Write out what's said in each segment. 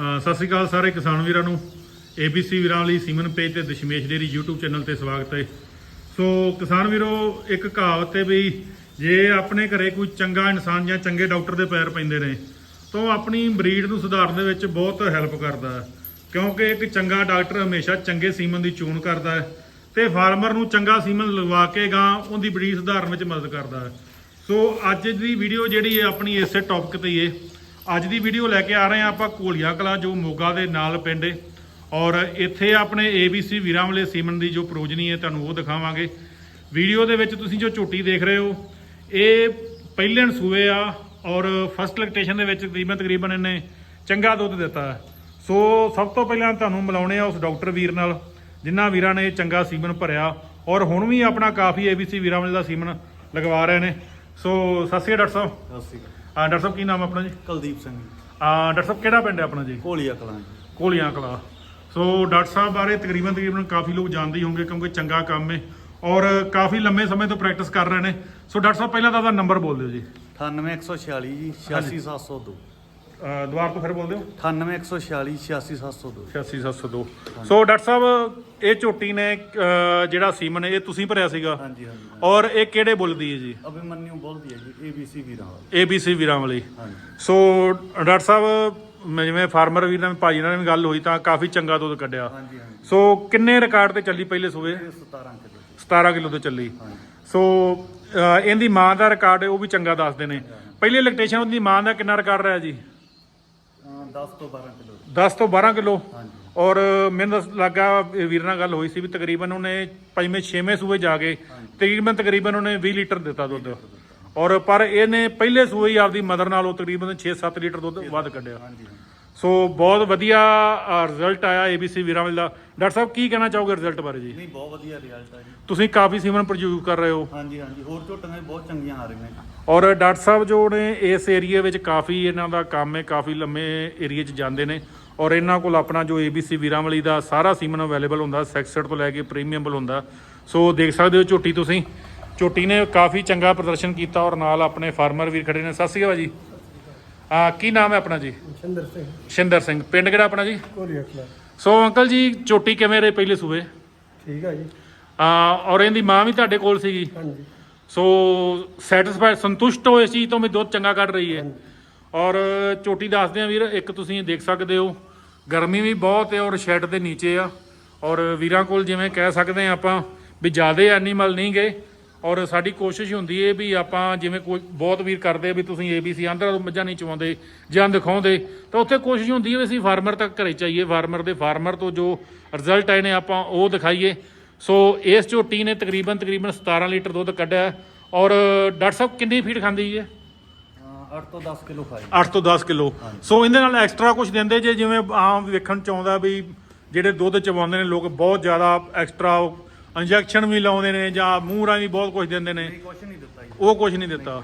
ਸਤਿ ਸ੍ਰੀ ਅਕਾਲ ਸਾਰੇ ਕਿਸਾਨ ਵੀਰਾਂ ਨੂੰ। ABC ਵੀਰਾਂ ਲਈ ਸੀਮਨ ਪੇਜ ਤੇ ਦਸ਼ਮੇਸ਼ ਡੇਰੀ YouTube ਚੈਨਲ ਤੇ ਸਵਾਗਤ ਹੈ। ਸੋ ਕਿਸਾਨ ਵੀਰੋ, ਇੱਕ ਕਹਾਵਤ ਹੈ ਵੀ ਜੇ ਆਪਣੇ ਘਰੇ ਕੋਈ ਚੰਗਾ ਇਨਸਾਨ ਜਾਂ ਚੰਗੇ ਡਾਕਟਰ ਦੇ ਪੈਰ ਪੈਂਦੇ ਨੇ, ਤਾਂ ਉਹ ਆਪਣੀ ਬਰੀਡ ਨੂੰ ਸੁਧਾਰਨ ਦੇ ਵਿੱਚ ਬਹੁਤ ਹੈਲਪ ਕਰਦਾ ਹੈ। ਕਿਉਂਕਿ ਇੱਕ ਚੰਗਾ ਡਾਕਟਰ ਹਮੇਸ਼ਾ ਚੰਗੇ ਸੀਮਨ ਦੀ ਚੋਣ ਕਰਦਾ ਹੈ ਤੇ ਫਾਰਮਰ ਨੂੰ ਚੰਗਾ ਸੀਮਨ ਲਗਵਾ ਕੇ ਗਾਂ ਉਹਦੀ ਬਰੀਡ ਸੁਧਾਰਨ ਵਿੱਚ ਮਦਦ ਕਰਦਾ ਹੈ। ਸੋ ਅੱਜ ਦੀ ਵੀਡੀਓ ਜਿਹੜੀ ਹੈ ਆਪਣੀ ਇਸੇ ਟੌਪਿਕ ਤੇ ਹੀ ਹੈ। ਅੱਜ ਦੀ ਵੀਡੀਓ ਲੈ ਕੇ ਆ ਰਹੇ ਹਾਂ ਆਪਾਂ ਕੋਲੀਆ ਕਲਾ, ਜੋ ਮੋਗਾ ਦੇ ਨਾਲ ਪਿੰਡ ਹੈ। ਔਰ ਇੱਥੇ ਆਪਣੇ ABC ਵੀਰਾਂ ਵਾਲੇ ਸੀਮਨ ਦੀ ਜੋ ਪ੍ਰੋਜਨੀ ਹੈ, ਤੁਹਾਨੂੰ ਉਹ ਦਿਖਾਵਾਂਗੇ। ਵੀਡੀਓ ਦੇ ਵਿੱਚ ਤੁਸੀਂ ਜੋ ਝੋਟੀ ਦੇਖ ਰਹੇ ਹੋ, ਇਹ ਪਹਿਲਣ ਸੂਏ ਆ ਔਰ ਫਸਟ ਲੈਕਟੇਸ਼ਨ ਦੇ ਵਿੱਚ ਤਕਰੀਬਨ ਤਕਰੀਬਨ ਇਹਨੇ ਚੰਗਾ ਦੁੱਧ ਦਿੱਤਾ ਹੈ। ਸੋ ਸਭ ਤੋਂ ਪਹਿਲਾਂ ਤੁਹਾਨੂੰ ਮਿਲਾਉਣੇ ਆ ਉਸ ਡਾਕਟਰ ਵੀਰ ਨਾਲ, ਜਿਨ੍ਹਾਂ ਵੀਰਾਂ ਨੇ ਚੰਗਾ ਸੀਮਨ ਭਰਿਆ। ਔਰ ਹੁਣ ਵੀ ਆਪਣਾ ਕਾਫੀ ABC ਵੀਰਾਂ ਵਾਲੇ ਦਾ ਸੀਮਨ ਲਗਵਾ ਰਹੇ ਨੇ। ਸੋ ਸਤਿ ਸ਼੍ਰੀ ਅਕਾਲ ਡਾਕਟਰ ਸਾਹਿਬ। ਸਤਿ ਸ਼੍ਰੀ ਅਕਾਲ। ਆ ਡਾਕਟਰ ਸਾਹਿਬ ਕੀ ਨਾਮ ਆਪਣਾ ਜੀ? ਕੁਲਦੀਪ ਸਿੰਘ ਆ ਡਾਕਟਰ ਸਾਹਿਬ ਕਿਹੜਾ ਪਿੰਡ ਹੈ ਆਪਣਾ ਜੀ? ਕੋਲੀਆ ਕਲਾਂ ਜੀ। ਕੋਲੀਆਂ ਕਲਾ। ਸੋ ਡਾਕਟਰ ਸਾਹਿਬ ਬਾਰੇ ਤਕਰੀਬਨ ਤਕਰੀਬਨ ਕਾਫੀ ਲੋਕ ਜਾਣਦੇ ਹੀ ਹੋਣਗੇ ਕਿਉਂਕਿ ਚੰਗਾ ਕੰਮ ਹੈ ਔਰ ਕਾਫੀ ਲੰਮੇ ਸਮੇਂ ਤੋਂ ਪ੍ਰੈਕਟਿਸ ਕਰ ਰਹੇ ਨੇ। ਸੋ ਡਾਕਟਰ ਸਾਹਿਬ ਪਹਿਲਾਂ ਤਾਂ ਉਹਦਾ ਨੰਬਰ ਬੋਲ ਦਿਓ ਜੀ। 98146 ਜੀ 86702 ਅਹ ਦੁਬਾਰਾ ਤੋਂ ਫਿਰ ਬੋਲ ਦਿਓ 98146 86702 86702 ਸੋ ਡਾਕਟਰ ਸਾਹਿਬ ਇਹ ਝੋਟੀ ਨੇ ਅਹ, ਜਿਹੜਾ ਸੀਮਨ ਇਹ ਤੁਸੀਂ ਭਰਿਆ ਸੀਗਾ? ਹਾਂਜੀ ਹਾਂਜੀ ਔਰ ਇਹ ਕਿਹੜੇ ਬੁੱਲ ਦੀ ਹੈ ਜੀ? ਅਭਿਮਨਿਊ ਬੋਲਦੀ ਹੈ ਜੀ ABC ਵੀਰਾਂ ਵਾਲਾ। ABC ਵੀਰਾਂ ਵਾਲੀ। ਹਾਂਜੀ। ਸੋ ਡਾਕਟਰ ਸਾਹਿਬ ਮੈਂ ਜਿਵੇਂ ਫਾਰਮਰ ਵੀਰ ਨਾਲ ਭਾਜੀ ਨਾਲ ਵੀ ਗੱਲ ਹੋਈ ਤਾਂ ਕਾਫੀ ਚੰਗਾ ਦੁੱਧ ਕੱਢਿਆ। ਹਾਂਜੀ ਹਾਂਜੀ। ਸੋ ਕਿੰਨੇ ਰਿਕਾਰਡ ਤੇ ਚੱਲੀ ਪਹਿਲੇ ਸੂਬੇ ਇਹ 17 ਕਿਲੋ ਜੀ। 17 ਕਿਲੋ ਤੇ ਚੱਲੀ। ਹਾਂਜੀ। ਸੋ ਅਹ, ਇਹਦੀ ਮਾਂ ਦਾ ਰਿਕਾਰਡ ਉਹ ਵੀ ਚੰਗਾ ਦੱਸਦੇ ਨੇ। ਪਹਿਲੇ ਲੈਕਟੇਸ਼ਨ ਉਹਦੀ ਮਾਂ ਦਾ ਕਿੰਨਾ ਰਿਕਾਰਡ ਰਿਹਾ ਜੀ? 10 ਤੋਂ 12 ਕਿਲੋ 10 ਤੋਂ 12 ਕਿਲੋ? ਹਾਂਜੀ। ਔਰ ਮੈਨੂੰ ਦੱਸ ਲੱਗਾ ਇਹ ਵੀਰ ਨਾਲ ਗੱਲ ਹੋਈ ਸੀ ਵੀ ਤਕਰੀਬਨ ਉਹਨੇ ਪੰਜਵੇਂ ਛੇਵੇਂ ਸੂਏ ਜਾ ਕੇ ਤਕਰੀਬਨ ਤਕਰੀਬਨ ਉਹਨੇ 20 ਲੀਟਰ ਦਿੱਤਾ ਦੁੱਧ। ਔਰ ਪਰ ਇਹਨੇ ਪਹਿਲੇ ਸੂਏ ਹੀ ਆਪਦੀ ਮਦਰ ਨਾਲੋਂ ਤਕਰੀਬਨ 6-7 ਲੀਟਰ ਦੁੱਧ ਵੱਧ ਕੱਢਿਆ। ਹਾਂਜੀ ਹਾਂਜੀ। ਸੋ ਬਹੁਤ ਵਧੀਆ ਰਿਜ਼ਲਟ ਆਇਆ ABC ਵੀਰਾਂ ਵਾਲੇ ਦਾ। ਡਾਕਟਰ ਸਾਹਿਬ ਕੀ ਕਹਿਣਾ ਚਾਹੋਗੇ ਰਿਜ਼ਲਟ ਬਾਰੇ ਜੀ? ਨਹੀਂ ਬਹੁਤ ਵਧੀਆ ਰਿਜ਼ਲਟ ਆ ਜੀ। ਤੁਸੀਂ ਕਾਫੀ ਸੀਮਨ ਪ੍ਰੋਡਿਊਸ ਕਰ ਰਹੇ ਹੋ। ਹਾਂਜੀ ਹਾਂਜੀ। ਹੋਰ ਝੋਟੀਆਂ ਵੀ ਬਹੁਤ ਚੰਗੀਆਂ ਆ ਰਹੀਆਂ ਜੀ। ਔਰ ਡਾਕਟਰ ਸਾਹਿਬ ਜੋ ਨੇ ਇਸ ਏਰੀਆ ਵਿੱਚ ਕਾਫੀ ਇਹਨਾਂ ਦਾ ਕੰਮ ਹੈ ਕਾਫੀ ਲੰਮੇ ਏਰੀਆ 'ਚ ਜਾਂਦੇ ਨੇ। ਔਰ ਇਹਨਾਂ ਕੋਲ ਆਪਣਾ ਜੋ ABC ਵੀਰਾਂਵਲੀ ਦਾ ਸਾਰਾ ਸੀਮਨ ਅਵੇਲੇਬਲ ਹੁੰਦਾ ਸੈਕਸਡ ਤੋਂ ਲੈ ਕੇ ਪ੍ਰੀਮੀਅਮਬਲ ਹੁੰਦਾ। ਸੋ ਦੇਖ ਸਕਦੇ ਹੋ ਝੋਟੀ ਤੁਸੀਂ। ਝੋਟੀ ਨੇ ਕਾਫੀ ਚੰਗਾ ਪ੍ਰਦਰਸ਼ਨ ਕੀਤਾ ਔਰ ਨਾਲ ਆਪਣੇ ਫਾਰਮਰ ਵੀ ਖੜੇ ਨੇ। ਸਤਿ ਸ਼੍ਰੀ ਅਕਾਲ ਜੀ। ਆ ਕੀ ਨਾਮ ਹੈ ਆਪਣਾ ਜੀ? ਚੰਦਰ ਸਿੰਘ। ਸ਼ਿੰਦਰ ਸਿੰਘ। ਪਿੰਡ ਕਿਹੜਾ ਆਪਣਾ ਜੀ? ਕੋਰੀਆ ਕਲਾ। ਸੋ ਅੰਕਲ ਜੀ ਝੋਟੀ ਕਿਵੇਂ ਰਹੇ ਪਹਿਲੇ ਸੂਬੇ? ਠੀਕ ਆ ਜੀ। ਆ ਔਰ ਇਹਦੀ ਮਾਂ ਵੀ ਤੁਹਾਡੇ ਕੋਲ ਸੀਗੀ? ਹਾਂਜੀ। ਸੋ ਸੈਟੀਸਫਾਈਡ ਸੰਤੁਸ਼ਟ ਹੋ ਇਸ ਚੀਜ਼ ਤੋਂ ਵੀ ਦੁੱਧ ਚੰਗਾ ਕੱਢ ਰਹੀ ਹੈ। ਔਰ ਚੋਟੀ ਦੱਸਦੇ ਆ ਵੀਰ ਇੱਕ ਤੁਸੀਂ ਦੇਖ ਸਕਦੇ ਹੋ ਗਰਮੀ ਵੀ ਬਹੁਤ ਹੈ ਔਰ ਸ਼ੈੱਡ ਦੇ ਨੀਚੇ ਆ। ਔਰ ਵੀਰਾਂ ਕੋਲ ਜਿਵੇਂ ਕਹਿ ਸਕਦੇ ਆ ਆਪਾਂ ਵੀ ਜ਼ਿਆਦੇ ਐਨੀਮਲ ਨਹੀਂ ਗਏ। ਔਰ ਸਾਡੀ ਕੋਸ਼ਿਸ਼ ਹੁੰਦੀ ਹੈ ਵੀ ਆਪਾਂ ਜਿਵੇਂ ਕੋਈ ਬਹੁਤ ਵੀਰ ਕਰਦੇ ਆ ਵੀ ਤੁਸੀਂ ABC ਆਂਧਰਾ ਤੋਂ ਮੱਝਾਂ ਨਹੀਂ ਚਵਾਉਂਦੇ ਜਾਂ ਦਿਖਾਉਂਦੇ ਤਾਂ ਉੱਥੇ ਕੋਸ਼ਿਸ਼ ਹੁੰਦੀ ਹੈ ਵੀ ਅਸੀਂ ਫਾਰਮਰ ਤੱਕ ਘਰੇ ਚਾਹੀਏ ਫਾਰਮਰ ਦੇ ਫਾਰਮਰ ਤੋਂ ਜੋ ਰਿਜ਼ਲਟ ਆਏ ਨੇ ਆਪਾਂ ਉਹ ਦਿਖਾਈਏ। ਸੋ ਇਸ ਝੋਟੀ ਨੇ ਤਕਰੀਬਨ ਤਕਰੀਬਨ 17 ਲੀਟਰ ਦੁੱਧ ਕੱਢਿਆ ਔਰ ਡਾਕਟਰ ਸਾਹਿਬ ਕਿੰਨੀ ਫੀਡ ਖਾਂਦੀ ਹੈ ਅਹ 8 ਤੋਂ 10 ਕਿਲੋ ਖਾਈ। 8 ਤੋਂ 10 ਕਿਲੋ। ਸੋ ਇਹਦੇ ਨਾਲ ਐਕਸਟਰਾ ਕੁਝ ਦਿੰਦੇ ਜੇ ਜਿਵੇਂ ਆਮ ਵੇਖਣ ਚ ਆਉਂਦਾ ਵੀ ਜਿਹੜੇ ਦੁੱਧ ਚਵਾਉਂਦੇ ਨੇ ਲੋਕ ਬਹੁਤ ਜ਼ਿਆਦਾ ਐਕਸਟਰਾ ਇੰਜੈਕਸ਼ਨ ਵੀ ਲਾਉਂਦੇ ਨੇ ਜਾਂ ਮੂੰਹ ਰਾਹੀਂ ਵੀ ਬਹੁਤ ਕੁਝ ਦਿੰਦੇ ਨੇ। ਕੁਛ ਨਹੀਂ ਦਿੱਤਾ ਜੀ। ਉਹ ਕੁਝ ਨਹੀਂ ਦਿੱਤਾ।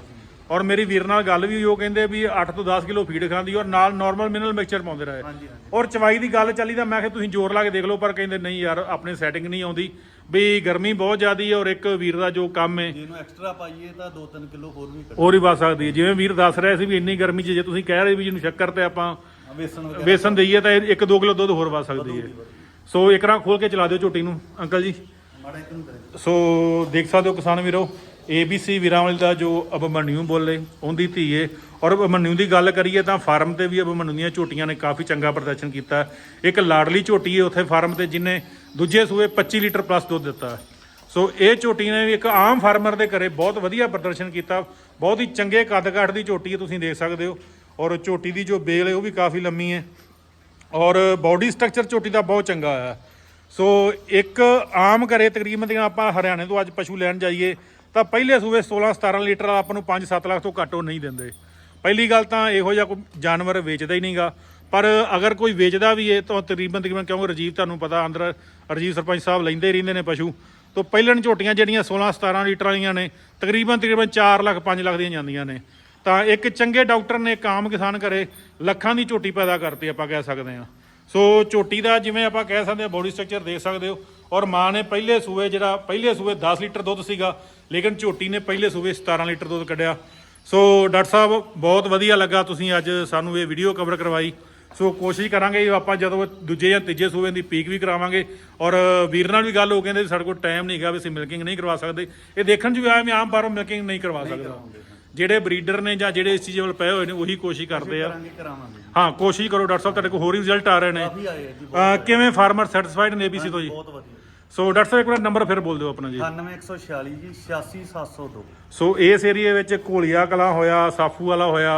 ਔਰ ਮੇਰੀ ਵੀਰ ਨਾਲ ਗੱਲ ਵੀ ਉਹ ਕਹਿੰਦੇ ਵੀ 8 ਤੋਂ 10 ਕਿਲੋ ਫੀਡ ਖਾਂਦੀ ਔਰ ਨਾਲ ਨਾਰਮਲ ਮਿਨਰਲ ਮਿਕਸਚਰ ਪਾਉਂਦੇ ਰਹੇ। ਔਰ ਚਵਾਈ ਦੀ ਗੱਲ ਚੱਲੀ ਤਾਂ ਮੈਂ ਕਿਹਾ ਤੁਸੀਂ ਜ਼ੋਰ ਲਾ ਕੇ ਦੇਖ ਲਓ ਪਰ ਕਹਿੰਦੇ ਨਹੀਂ ਯਾਰ ਆਪਣੇ ਸੈਟਿੰਗ ਨਹੀਂ ਆਉਂਦੀ। ਵੀ ਗਰਮੀ ਬਹੁਤ ਜ਼ਿਆਦੀ ਹੈ ਔਰ ਇੱਕ ਵੀਰ ਦਾ ਜੋ ਕੰਮ ਹੈ। ਜੇ ਇਹਨੂੰ ਐਕਸਟਰਾ ਪਾਈਏ ਤਾਂ 2-3 ਕਿਲੋ ਹੋਰ ਵੀ ਕੱਢ ਹੋਰ ਹੀ ਵੱਧ ਸਕਦੀ ਹੈ। ਜਿਵੇਂ ਵੀਰ ਦੱਸ ਰਿਹਾ ਸੀ ਵੀ ਇੰਨੀ ਗਰਮੀ 'ਚ ਜੇ ਤੁਸੀਂ ਕਹਿ ਰਹੇ ਵੀ ਜਿਹਨੂੰ ਸ਼ੱਕਰ ਤੇ ਆਪਾਂ ਵੇਸਨ ਦਈਏ ਤਾਂ 1-2 ਕਿਲੋ ਦੁੱਧ ਹੋਰ ਵੱਧ ਸਕਦੀ ਹੈ ਸੋ ਇੱਕ ਰਾਂ ਖੋਲ ਕੇ ਚਲਾ ਦਿਓ ਝੋਟੀ ਨੂੰ ਅੰਕਲ ਜੀ। ਸੋ ਦੇਖ ਸਕਦੇ ਹੋ ਕਿਸਾਨ ਵੀਰੋ ABC ਵੀਰਾਂਵਾਲ ਦਾ ਜੋ ਅਭਮਨਿਊ ਬੋਲੇ, ਉਹਦੀ ਧੀ ਏ। ਔਰ ਅਭਮਨਿਊ ਦੀ ਗੱਲ ਕਰੀਏ ਤਾਂ ਫਾਰਮ ਤੇ ਵੀ ਅਭਮਨਿਊ ਦੀਆਂ ਝੋਟੀਆਂ ਨੇ ਕਾਫੀ ਚੰਗਾ ਪ੍ਰਦਰਸ਼ਨ ਕੀਤਾ। ਇੱਕ ਲਾਡਲੀ ਝੋਟੀ ਏ ਉੱਥੇ ਫਾਰਮ ਤੇ, ਜਿਨੇ ਦੂਜੇ ਸੂਏ 25 ਲੀਟਰ ਪਲੱਸ ਦੁੱਧ ਦਿੱਤਾ। ਸੋ ਇਹ ਝੋਟੀ ਨੇ ਵੀ ਇੱਕ ਆਮ ਫਾਰਮਰ ਦੇ ਘਰੇ ਬਹੁਤ ਵਧੀਆ ਪ੍ਰਦਰਸ਼ਨ ਕੀਤਾ। ਬਹੁਤ ਹੀ ਚੰਗੇ ਕੱਦ ਕਾਠ ਦੀ ਝੋਟੀ ਹੈ ਤੁਸੀਂ ਦੇਖ ਸਕਦੇ ਹੋ। ਔਰ ਝੋਟੀ ਦੀ ਜੋ ਬੇਲ ਹੈ ਉਹ ਵੀ ਕਾਫੀ ਲੰਮੀ ਹੈ ਔਰ ਬਾਡੀ ਸਟਰਕਚਰ ਝੋਟੀ ਦਾ ਬਹੁਤ ਚੰਗਾ ਆ। ਸੋ ਇੱਕ ਆਮ ਘਰੇ ਤਕਰੀਬਨ ਦੀਆਂ ਆਪਾਂ ਹਰਿਆਣੇ ਤੋਂ ਅੱਜ ਪਸ਼ੂ ਲੈਣ ਜਾਈਏ, ਤਾਂ ਪਹਿਲੇ ਸੂਵੇ 16 17 ਲੀਟਰ ਆਪਾਂ ਨੂੰ 5 7 ਲੱਖ ਤੋਂ ਘੱਟ ਉਹ ਨਹੀਂ ਦਿੰਦੇ। ਪਹਿਲੀ ਗੱਲ ਤਾਂ ਇਹੋ ਜਿਹਾ ਕੋਈ ਜਾਨਵਰ ਵੇਚਦਾ ਹੀ ਨਹੀਂਗਾ। ਪਰ ਅਗਰ ਕੋਈ ਵੇਚਦਾ ਵੀ ਹੈ ਤਾਂ ਤਕਰੀਬਨ ਤਕਰੀਬਨ ਕਿਉਂਕਿ ਰਜੀਵ ਤੁਹਾਨੂੰ ਪਤਾ ਅੰਦਰ ਰਜੀਵ ਸਰਪੰਚ ਸਾਹਿਬ ਲੈਂਦੇ ਹੀ ਰਹਿੰਦੇ ਨੇ ਪਸ਼ੂ, ਤੋਂ ਪਹਿਲਣ ਝੋਟੀਆਂ ਜਿਹੜੀਆਂ 16 17 ਲੀਟਰ ਵਾਲੀਆਂ ਨੇ, ਤਕਰੀਬਨ ਤਕਰੀਬਨ 4 ਲੱਖ 5 ਲੱਖ ਦੀਆਂ ਜਾਂਦੀਆਂ ਨੇ। ਤਾਂ ਇੱਕ ਚੰਗੇ ਡਾਕਟਰ ਨੇ ਇੱਕ ਆਮ ਕਿਸਾਨ ਘਰੇ ਲੱਖਾਂ ਦੀ ਝੋਟੀ ਪੈਦਾ ਕਰਤੀ ਆਪਾਂ ਕਹਿ ਸਕਦੇ ਹਾਂ। ਸੋ ਝੋਟੀ ਦਾ ਜਿਵੇਂ ਆਪਾਂ ਕਹਿ ਸਕਦੇ ਹਾਂ ਬੋਡੀ ਸਟਰਕਚਰ ਦੇਖ ਸਕਦੇ ਹੋ। ਔਰ ਮਾਂ ਨੇ ਪਹਿਲੇ ਸੂਏ ਜਿਹੜਾ, ਪਹਿਲੇ ਸੂਏ 10 ਲੀਟਰ ਦੁੱਧ ਸੀਗਾ, ਲੇਕਿਨ ਝੋਟੀ ਨੇ ਪਹਿਲੇ ਸੂਏ 17 ਲੀਟਰ ਦੁੱਧ ਕੱਢਿਆ। ਸੋ ਡਾਕਟਰ ਸਾਹਿਬ, ਬਹੁਤ ਵਧੀਆ ਲੱਗਾ ਤੁਸੀਂ ਅੱਜ ਸਾਨੂੰ ਇਹ ਵੀਡੀਓ ਕਵਰ ਕਰਵਾਈ। ਸੋ ਕੋਸ਼ਿਸ਼ ਕਰਾਂਗੇ ਆਪਾਂ ਜਦੋਂ ਦੂਜੇ ਜਾਂ ਤੀਜੇ ਸੂਬੇ ਦੀ ਪੀਕ ਵੀ ਕਰਾਵਾਂਗੇ। ਔਰ ਵੀਰ ਨਾਲ ਵੀ ਗੱਲ ਹੋ ਕਹਿੰਦੇ ਸਾਡੇ ਕੋਲ ਟਾਈਮ ਨਹੀਂ ਹੈਗਾ, ਵੀ ਅਸੀਂ ਮਿਲਕਿੰਗ ਨਹੀਂ ਕਰਵਾ ਸਕਦੇ। ਇਹ ਦੇਖਣ 'ਚ ਵੀ ਆਇਆ ਮੈਂ ਆਮ ਬਾਹਰੋਂ ਮਿਲਕਿੰਗ ਨਹੀਂ ਕਰਵਾ ਸਕਦਾ। ਜਿਹੜੇ ਬਰੀਡਰ ਨੇ ਜਾਂ ਜਿਹੜੇ ਵੱਲ ਪਏ ਹੋਏ ਨੇ ਉਹੀ ਕੋਸ਼ਿਸ਼ ਕਰਦੇ ਆ। ਕਰਾਂਗੇ ਕਰਾਵਾਂਗੇ। ਹਾਂ ਕੋਸ਼ਿਸ਼ ਕਰੋ ਡਾਕਟਰ ਸਾਹਿਬ ਤੁਹਾਡੇ ਕੋਲ ਹੋਰ ਹੀ ਰਿਜ਼ਲਟ ਆ ਰਹੇ ਨੇ। ਕਾਫੀ ਆਏ ਆ ਜੀ ਅਹ ਕਿਵੇਂ ਫਾਰਮਰ ਸੈਟੀਸਫਾਈਡ ਨੇ ABC ਤੋਂ ਜੀ? ਬਹੁਤ ਵਧੀਆ। ਸੋ ਡਾਕਟਰ ਸਾਹਿਬ ਇੱਕ ਵਾਰ ਨੰਬਰ ਫਿਰ ਬੋਲ ਦਿਓ ਆਪਣਾ ਜੀ। 9146 ਜੀ 86702 ਸੋ ਇਸ ਏਰੀਏ ਵਿੱਚ ਘੋਲੀਆ ਕਲਾਂ ਹੋਇਆ ਸਾਫੂ ਵਾਲਾ ਹੋਇਆ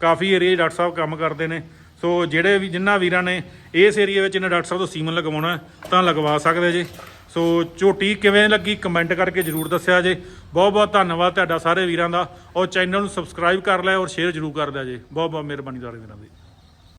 ਕਾਫੀ ਏਰੀਏ ਡਾਕਟਰ ਸਾਹਿਬ ਕੰਮ ਕਰਦੇ ਨੇ। ਸੋ ਜਿਹੜੇ ਵੀ ਜਿਨ੍ਹਾਂ ਵੀਰਾਂ ਨੇ ਇਸ ਏਰੀਏ ਵਿੱਚ ਇਹਨਾਂ ਡਾਕਟਰ ਸਾਹਿਬ ਤੋਂ ਸੀਮਨ ਲਗਵਾਉਣਾ ਹੈ, ਤਾਂ ਲਗਵਾ ਸਕਦੇ ਜੀ। ਸੋ ਝੋਟੀ ਕਿਵੇਂ ਲੱਗੀ ਕਮੈਂਟ ਕਰਕੇ ਜਰੂਰ ਦੱਸਿਆ ਜੇ। ਬਹੁਤ ਬਹੁਤ ਧੰਨਵਾਦ ਤੁਹਾਡਾ ਸਾਰੇ ਵੀਰਾਂ ਦਾ। ਔਰ ਚੈਨਲ ਨੂੰ ਸਬਸਕ੍ਰਾਈਬ ਕਰ ਲਿਆ ਔਰ ਸ਼ੇਅਰ ਜਰੂਰ ਕਰ ਦਿਆ ਜੇ। ਬਹੁਤ ਬਹੁਤ ਮਿਹਰਬਾਨੀ ਸਾਰੇ ਵੀਰਾਂ ਦੀ।